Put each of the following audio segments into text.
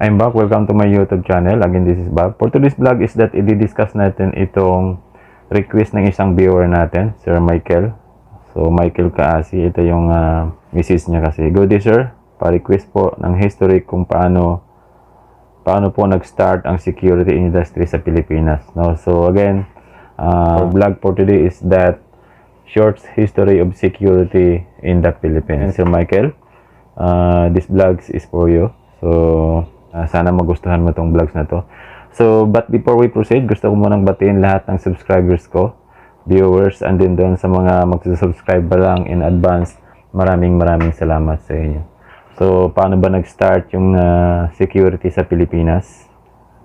I'm back. Welcome to my YouTube channel. Again, this is Bob. For today's vlog is that i-discuss natin itong request ng isang viewer natin, Sir Michael. So, Michael Kaasi, ito yung uh, misis niya kasi. Good day, sir. Pa-request po ng history kung paano paano po nag-start ang security industry sa Pilipinas. No? So, again, uh, vlog for today is that short history of security in the Philippines. Sir Michael, uh, this vlogs is for you. So, uh, sana magustuhan mo tong vlogs na to. So, but before we proceed, gusto ko munang batiin lahat ng subscribers ko, viewers, and din doon sa mga magsusubscribe pa lang in advance, maraming maraming salamat sa inyo. So, paano ba nag-start yung uh, security sa Pilipinas?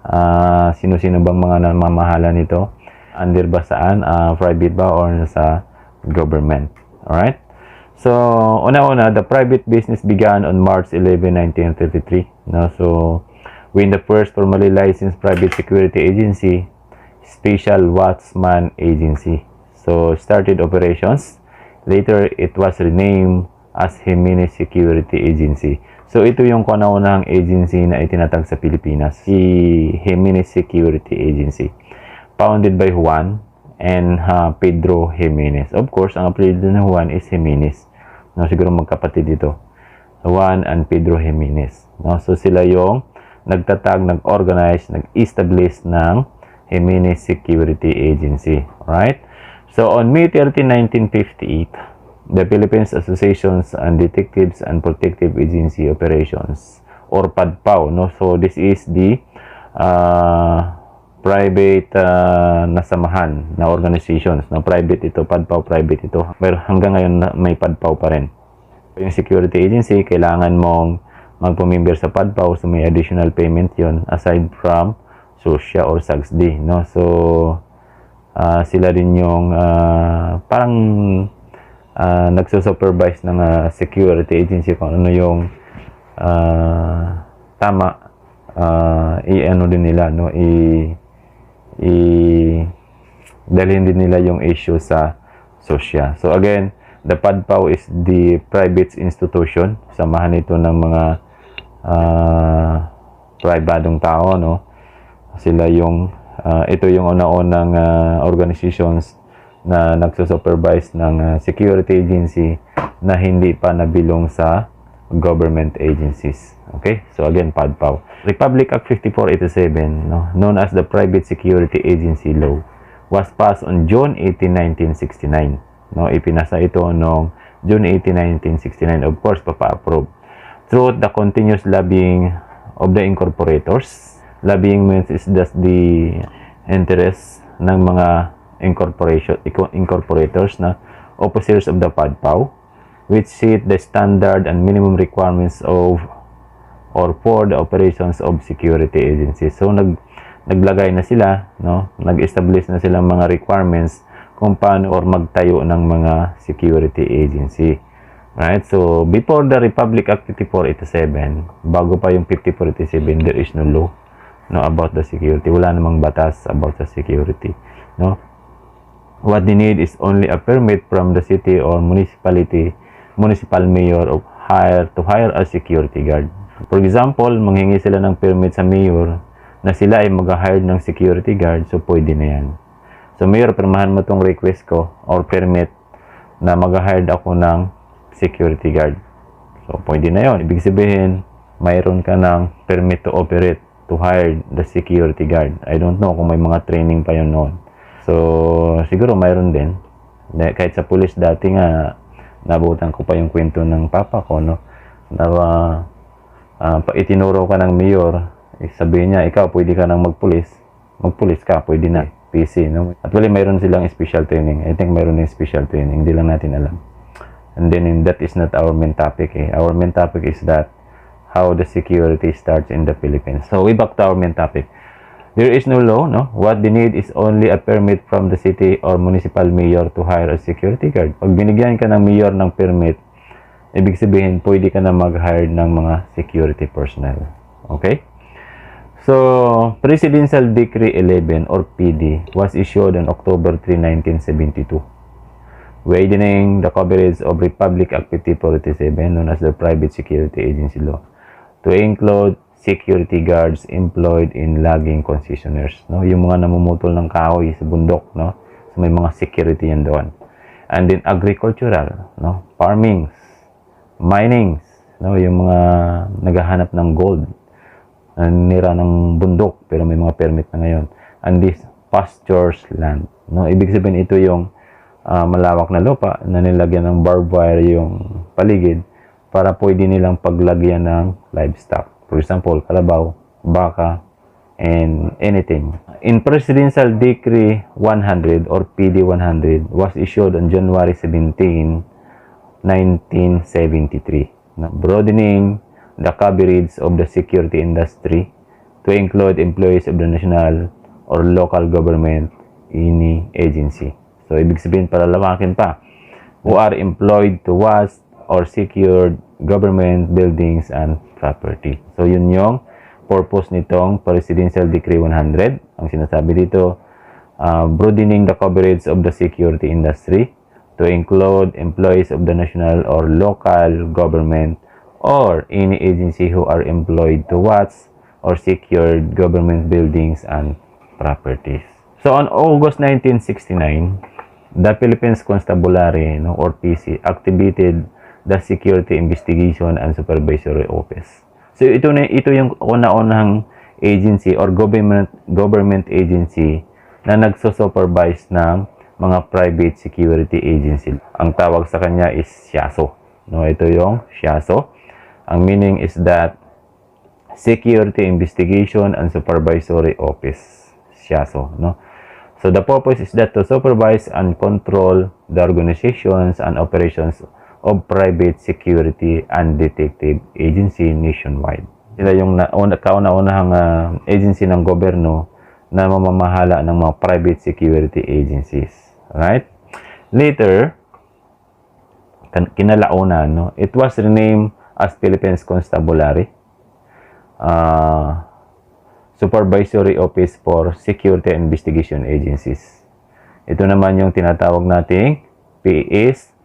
Ah, sino-sino bang mga namamahala nito? Under ba saan? Ah, private ba or sa government? Alright? So, una-una, the private business began on March 11, 1933. No? So, when the first formally licensed private security agency, Special Watchman Agency. So, started operations. Later, it was renamed as Jimenez Security Agency. So, ito yung kauna-unahang agency na itinatag sa Pilipinas, si Jimenez Security Agency. Founded by Juan and uh, Pedro Jimenez. Of course, ang apelyido ni Juan is Jimenez. No, siguro magkapatid dito. Juan and Pedro Jimenez. No, so sila yung nagtatag, nag-organize, nag-establish ng Jimenez Security Agency. Right? So on May 13, 1958, the Philippines Associations and Detectives and Protective Agency Operations or PADPAO. No? So this is the uh, private uh, na samahan na organizations. No? Private ito, PADPAO private ito. Pero hanggang ngayon na- may PADPAO pa rin. Yung security agency, kailangan mong magpumimber sa PADPAO so may additional payment yon aside from SOSYA or SAGSD. No? So, ah, sila din yung ah, parang uh, nagsusupervise ng ah, security agency kung ano yung ah, tama ah, i-ano din nila no i i dalhin din nila yung issue sa SOSYA. So again, the PADPAO is the private institution. Samahan ito ng mga ah, pribadong tao, no? Sila yung, ah, ito yung una-unang ah, organizations na nagsusupervise ng ah, security agency na hindi pa nabilong sa government agencies. Okay? So again, PADPAO. Republic Act 5487, no, known as the Private Security Agency Law, was passed on June 18, 1969. No, ipinasa ito noong June 18, 1969. Of course, papa-approve. Through the continuous lobbying of the incorporators. Lobbying means is just the interest ng mga incorporation inco- incorporators na officers of the PADPAO which set the standard and minimum requirements of or for the operations of security agencies. So nag naglagay na sila, no? Nag-establish na sila mga requirements kung paano or magtayo ng mga security agency. Right? So before the Republic Act 5487, bago pa yung 5487, there is no law no about the security. Wala namang batas about the security, no? What they need is only a permit from the city or municipality, municipal mayor of hire to hire a security guard. For example, manghingi sila ng permit sa mayor na sila ay mag-hire ng security guard, so pwede na yan. So mayor, pirmahan mo tong request ko or permit na mag-hire ako ng security guard. So pwede na yon. Ibig sabihin, mayroon ka ng permit to operate to hire the security guard. I don't know kung may mga training pa yun noon. So, siguro mayroon din. Kahit sa pulis dati nga, nabutan ko pa yung kwento ng papa ko, no? Na ah, pa itinuro ka ng mayor, eh, sabihin niya, ikaw pwede ka nang magpulis. Magpulis ka, pwede na. PC, no? At wala mayroon silang special training. I think mayroon ng special training. Hindi lang natin alam. And then, in, that is not our main topic, eh. Our main topic is that how the security starts in the Philippines. So, we back to our main topic. There is no law, no? What they need is only a permit from the city or municipal mayor to hire a security guard. Pag binigyan ka ng mayor ng permit, ibig sabihin, pwede ka na mag-hire ng mga security personnel. Okay? So, Presidential Decree 11 or PD was issued on October 3, 1972 widening the coverage of Republic Act 5487 known as the Private Security Agency Law to include security guards employed in logging concessionaires. No? Yung mga namumutol ng kahoy sa bundok. No? So may mga security yan doon. And then agricultural, no? farmings, minings, no? yung mga naghahanap ng gold, nira ng bundok pero may mga permit na ngayon. And this pastures land. No? Ibig sabihin ito yung ah, malawak na lupa na nilagyan ng barbed wire yung paligid para pwede nilang paglagyan ng livestock. For example, kalabaw, baka, and anything. In Presidential Decree 100 or PD 100 was issued on January 17, 1973, na broadening the coverage of the security industry to include employees of the national or local government any agency. So, ibig sabihin, palalawakin pa, who are employed to watch or secure government buildings and property. So, yun yung purpose nitong Presidential Decree 100. Ang sinasabi dito, uh, broadening the coverage of the security industry to include employees of the national or local government or any agency who are employed to watch or secure government buildings and properties. So on August 1969, the Philippines Constabulary no, or PC activated the Security Investigation and Supervisory Office. So ito na ito yung una-unang agency or government government agency na nagso-supervise ng mga private security agency. Ang tawag sa kanya is SIASO. No, ito yung SIASO. Ang meaning is that Security Investigation and Supervisory Office. SIASO, no? So the purpose is that to supervise and control the organizations and operations of private security and detective agency nationwide. Sila yung na, una, kauna-unahang ah, agency ng gobyerno na mamamahala ng mga private security agencies. Right? Later, kinalaunan, no, it was renamed as Philippines Constabulary. Ah, Supervisory Office for Security Investigation Agencies. Ito naman yung tinatawag nating CUSIA.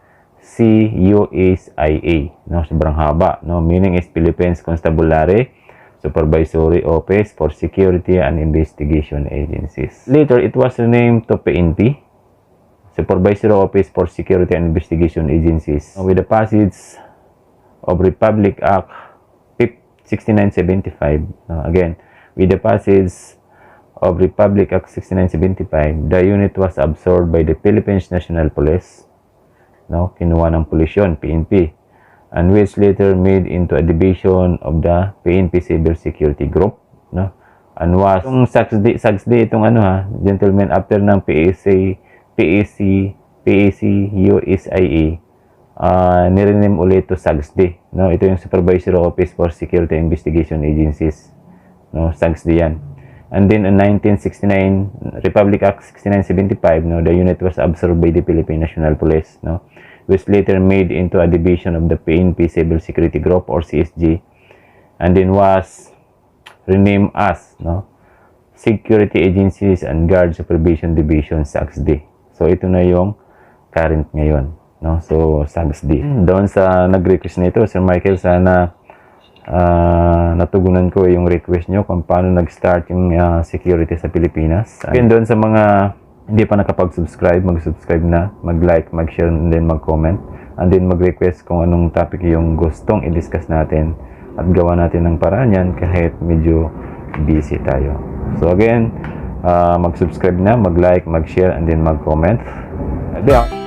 No, sobrang haba. No? Meaning is Philippines Constabulary Supervisory Office for Security and Investigation Agencies. Later, it was renamed to PNP, Supervisory Office for Security and Investigation Agencies. With the passage of Republic Act 6975, uh, again, with the passage of Republic Act 6975, the unit was absorbed by the Philippines National Police, no, kinuha ng pulisyon, PNP, and which later made into a division of the PNP Cyber Security Group, no, and was yung SAXD, SAXD itong ano ha, gentlemen, after ng PAC, PAC, PAC, USIA, uh, nirenem ulit to SAGSD, no, ito yung Supervisory Office for Security Investigation Agencies, no, SAGSD yan. And then in 1969, Republic Act 6975, no, the unit was absorbed by the Philippine National Police, no, which later made into a division of the PNP Civil Security Group or CSG, and then was renamed as, no, Security Agencies and Guard Supervision Division SAGSD. So ito na yung current ngayon, no. So SAGSD. Doon sa nag-request nito, Sir Michael, sana ah, natugunan ko yung request nyo kung paano nag-start yung ah, security sa Pilipinas. Again, doon sa mga hindi pa nakapag-subscribe, mag-subscribe na, mag-like, mag-share, and then mag-comment. And then mag-request kung anong topic yung gustong i-discuss natin at gawa natin ng paraan yan kahit medyo busy tayo. So again, ah, mag-subscribe na, mag-like, mag-share, and then mag-comment. Adios!